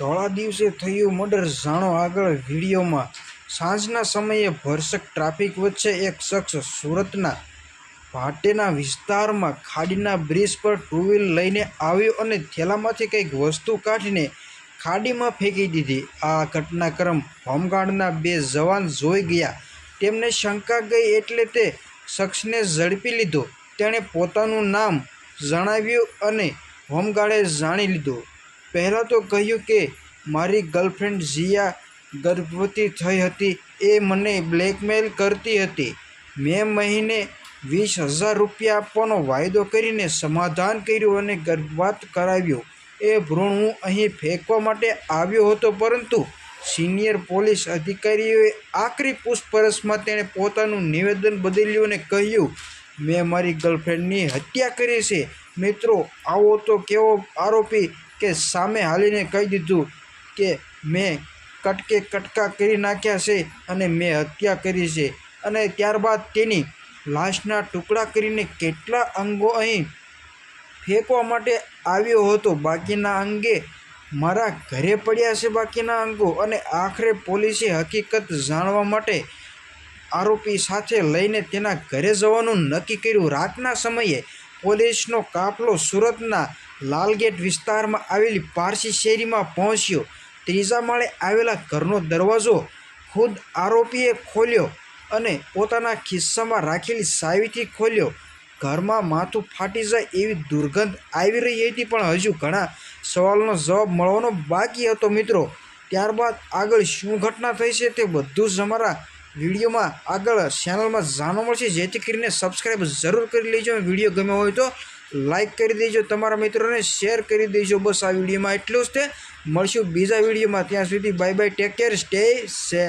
ધોળા દિવસે થયું મર્ડર જાણો આગળ વિડીયોમાં. સાંજના સમયે ભરસક ટ્રાફિક વચ્ચે એક શખ્સ સુરતના ભાટેના વિસ્તારમાં ખાડીના બ્રિજ પર ટુ વ્હીલ લઈને આવ્યો અને થેલામાંથી કંઈક વસ્તુ કાઢીને ખાડીમાં ફેંકી દીધી. આ ઘટનાક્રમ હોમગાર્ડના બે જવાન જોઈ ગયા. તેમને શંકા ગઈ એટલે તે શખ્સને ઝડપી લીધો. તેણે પોતાનું નામ જણાવ્યું અને હોમગાર્ડે જાણી લીધું. પહેલાં તો કહ્યું કે મારી ગર્લફ્રેન્ડ જીયા ગર્ભવતી થઈ હતી. એ મને બ્લેકમેલ કરતી હતી. મેં મહિને વીસ હજાર રૂપિયા આપવાનો વાયદો કરીને સમાધાન કર્યું અને ગર્ભપાત કરાવ્યો. એ ભ્રૂણ હું અહીં ફેંકવા માટે આવ્યો હતો, પરંતુ સિનિયર પોલીસ અધિકારીઓએ આકરી પૂછપરછમાં તેણે પોતાનું નિવેદન બદલ્યું અને કહ્યું, મેં મારી ગર્લફ્રેન્ડની હત્યા કરી છે. મિત્રો, આવો તો કેવો આરોપી કે સામે હાલીને કહી દીધું કે મેં કટકે કટકા કરી નાખ્યા છે અને મેં હત્યા કરી છે. અને ત્યારબાદ તેની લાશના ટુકડા કરીને કેટલા અંગો અહીં ફેંકવા માટે આવ્યો હતો? બાકીના અંગે મારા ઘરે પડ્યા છે બાકીના અંગો અને આખરે પોલીસે હકીકત જાણવા માટે આરોપી સાથે લઈને તેના ઘરે જવાનું નક્કી કર્યું. રાતના સમયે પોલીસનો કાફલો સુરતના લાલગેટ વિસ્તારમાં આવેલી પારસી શેરીમાં પહોંચ્યો. ત્રીજા માળે આવેલા ઘરનો દરવાજો ખુદ આરોપીએ ખોલ્યો અને પોતાના ખિસ્સામાં રાખેલી સાવીથી ખોલ્યો. ઘરમાં માથું ફાટી જાય એવી દુર્ગંધ આવી રહી હતી પણ હજુ ઘણા સવાલનો જવાબ મળવાનો બાકી હતો મિત્રો. ત્યારબાદ આગળ શું ઘટના થઈ છે તે બધું જ અમારા વિડીયોમાં આગળ ચેનલમાં જાણવા મળશે. જેથી કરીને સબસ્ક્રાઈબ જરૂર કરી લેજો વીડિયો ગમ્યો હોય તો લાઈક કરી દેજો. તમારા મિત્રોને શેર કરી દેજો. બસ આ વિડીયોમાં એટલું જ તે. મળશું બીજા વિડીયોમાં. ત્યાં સુધી bye bye take care stay safe